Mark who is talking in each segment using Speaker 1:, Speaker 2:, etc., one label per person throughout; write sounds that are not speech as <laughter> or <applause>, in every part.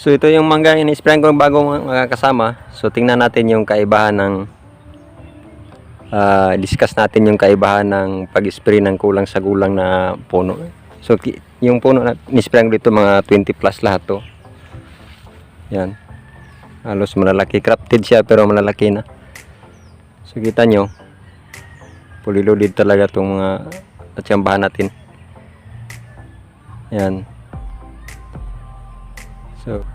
Speaker 1: So ito yung mangga in-sprayan ko bago mga kasama. So tingnan natin yung kaibahan ng ah, discuss natin yung kaibahan ng pag-spray ng kulang sa gulang na puno. So yung puno na in-sprayan dito mga 20 plus lahat to. Yan. Halos malalaki. Crafted siya pero malalaki na. So kita nyo. Loaded talaga itong mga atsambahan natin. Yan. So,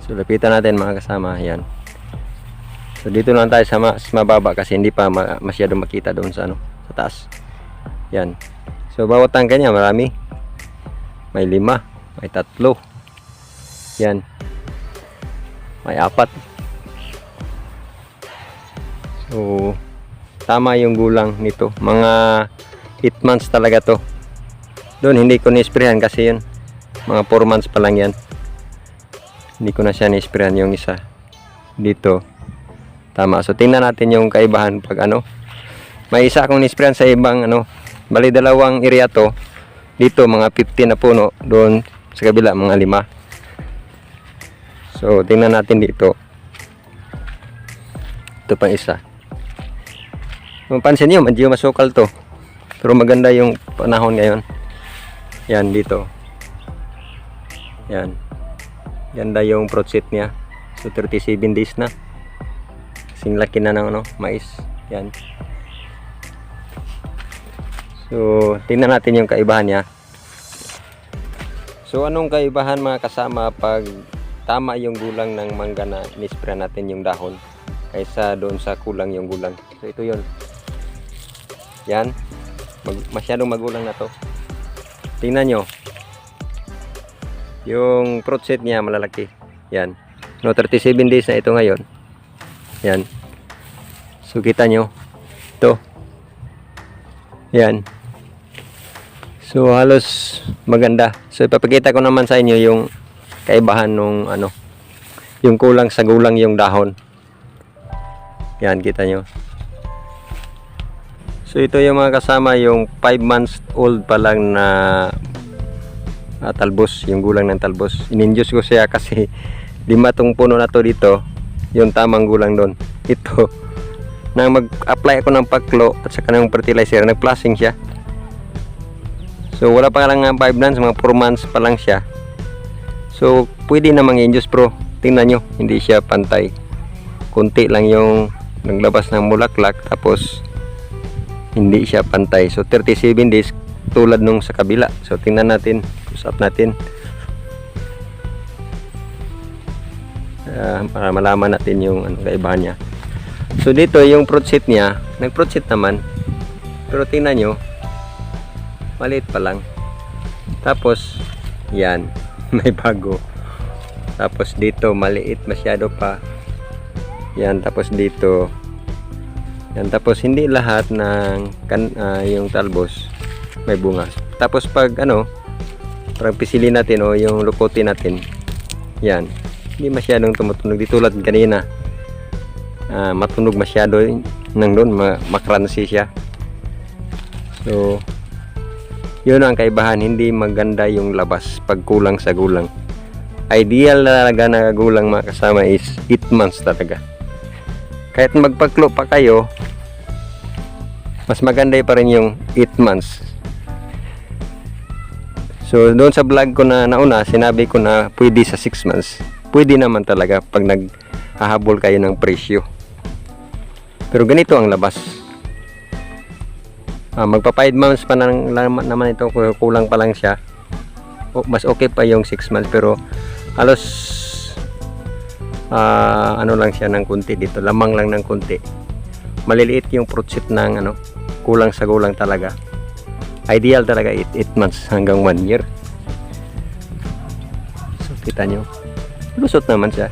Speaker 1: so lapitan natin mga kasama. Yan. So dito lang tayo sa mas mababa kasi hindi pa ma- masyado makita doon sa ano, sa taas. Yan. So bawat tangke niya marami. May lima, may tatlo. Yan. May apat. So tama yung gulang nito. Mga 8 months talaga to. Doon hindi ko ni-sprayhan kasi yun. Mga 4 months pa lang yan. Hindi ko na siya ni-sprayhan yung isa. Dito. Tama. So tingnan natin yung kaibahan pag ano. May isa akong ni-sprayhan sa ibang ano. Bali dalawang area to. Dito mga 15 na puno. Doon sa kabila mga 5. So tingnan natin dito. Ito pang isa. Kung pansin nyo, medyo masukal to. Pero maganda yung panahon ngayon. Yan dito. Yan. Ganda yung fruit set niya. So 37 days na. Kasing laki na ng ano, mais. Yan. So, tingnan natin yung kaibahan niya. So, anong kaibahan mga kasama pag tama yung gulang ng mangga na nispray natin yung dahon kaysa doon sa kulang yung gulang. So, ito yon Yan. Mag, masyadong magulang na to. Tingnan nyo. Yung fruit set niya malalaki. Yan. No, 37 days na ito ngayon. Yan. So, kita nyo. Ito. Yan. So, halos maganda. So, ipapakita ko naman sa inyo yung kaibahan nung ano, yung kulang sa gulang yung dahon. Yan, kita nyo. So, ito yung mga kasama, yung 5 months old pa lang na ah, talbos, yung gulang ng talbos. Ininjus ko siya kasi <laughs> lima tong puno na to dito, yung tamang gulang doon. Ito, <laughs> nang mag-apply ako ng paklo at saka ng fertilizer, nag-flushing siya. So wala pa lang nga 5 months, mga 4 months pa lang siya. So pwede namang induce pro. Tingnan nyo, hindi siya pantay. Kunti lang yung naglabas ng mulaklak tapos hindi siya pantay. So 37 days tulad nung sa kabila. So tingnan natin, usap natin. Ah, para malaman natin yung ano, kaibahan niya. So dito yung fruit set niya, nag-fruit set naman. Pero tingnan nyo, maliit pa lang. Tapos, yan, <laughs> may bago. Tapos dito, maliit masyado pa. Yan, tapos dito, yan, tapos hindi lahat ng kan, ah, yung talbos may bunga. Tapos pag ano, parang pisilin natin o yung lukotin natin, yan, hindi masyadong tumutunog. Di tulad kanina, ah, matunog masyado nang doon, ma makransi siya. So, yun ang kaibahan, hindi maganda yung labas pag kulang sa gulang. Ideal na talaga na gulang mga kasama is 8 months talaga. Kahit magpaklo pa kayo, mas maganda pa rin yung 8 months. So, doon sa vlog ko na nauna, sinabi ko na pwede sa 6 months. Pwede naman talaga pag naghahabol kayo ng presyo. Pero ganito ang labas. Ah, magpa 5 months pa nang, naman ito kulang pa lang siya. O, mas okay pa yung 6 months pero halos ah, ano lang siya ng kunti dito, lamang lang ng kunti. Maliliit yung fruit set ng ano, kulang sa kulang talaga. Ideal talaga 8, 8 months hanggang 1 year. So kita nyo, lusot naman siya.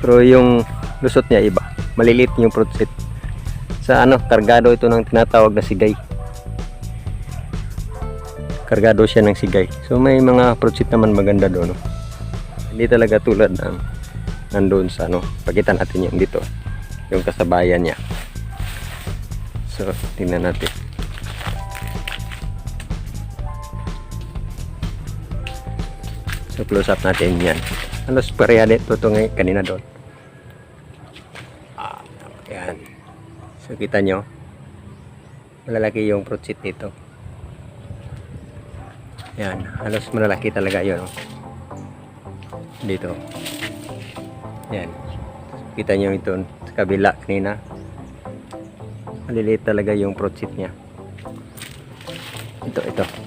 Speaker 1: Pero yung lusot niya iba, maliliit yung fruit set sa ano, kargado ito ng tinatawag na sigay. Kargado siya ng sigay. So may mga fruit set naman maganda doon. No? Hindi talaga tulad ng nandoon sa ano, pakita natin yung dito. Yung kasabayan niya. So, tingnan natin. So close up natin yan. Halos pareha dito ito kanina doon. Ah, yan. So kita nyo. Malalaki yung fruit seed dito. Yan. Halos malalaki talaga yun. oh. Dito. Yan. Kita nyo ito sa kabila kanina. Maliliit talaga yung fruit seed niya. Ito, ito.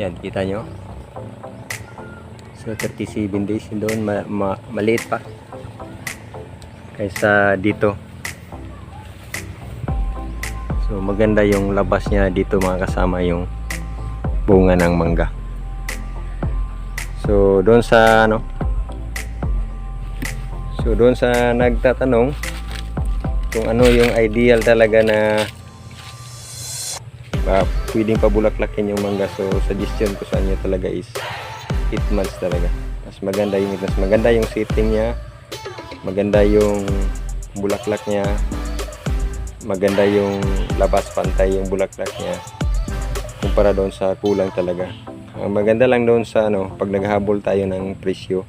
Speaker 1: Yan, kita nyo. So, 37 days doon, ma ma maliit pa. Kaysa dito. So, maganda yung labas niya dito mga kasama yung bunga ng mangga. So, doon sa ano, So doon sa nagtatanong kung ano yung ideal talaga na uh, pwedeng pabulaklakin yung mangga. So suggestion ko sa inyo talaga is 8 months talaga. Mas maganda yung mas maganda yung setting niya. Maganda yung bulaklak niya. Maganda yung labas pantay yung bulaklak niya. Kumpara doon sa kulang talaga. Ang maganda lang doon sa ano, pag naghabol tayo ng presyo,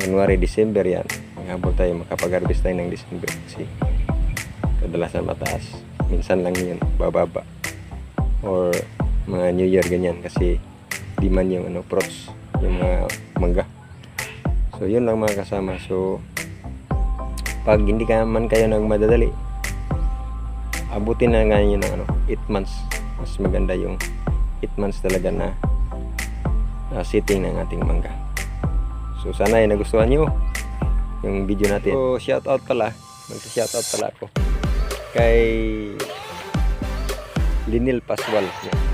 Speaker 1: January, December yan. Naghabol tayo, makapag-harvest tayo ng December kasi kadalasan mataas. Minsan lang yun, bababa. Or mga New Year ganyan kasi di man yung ano, fruits, yung mga mangga. So yun lang mga kasama. So pag hindi ka man kayo nagmadadali, abutin na nga yun ng ano, 8 months. Mas maganda yung 8 months talaga na uh, sitting ng ating mangga. So sana ay nagustuhan nyo yung video natin. So shout out pala, mag-shout out pala ako kay Linil Paswal. Yan.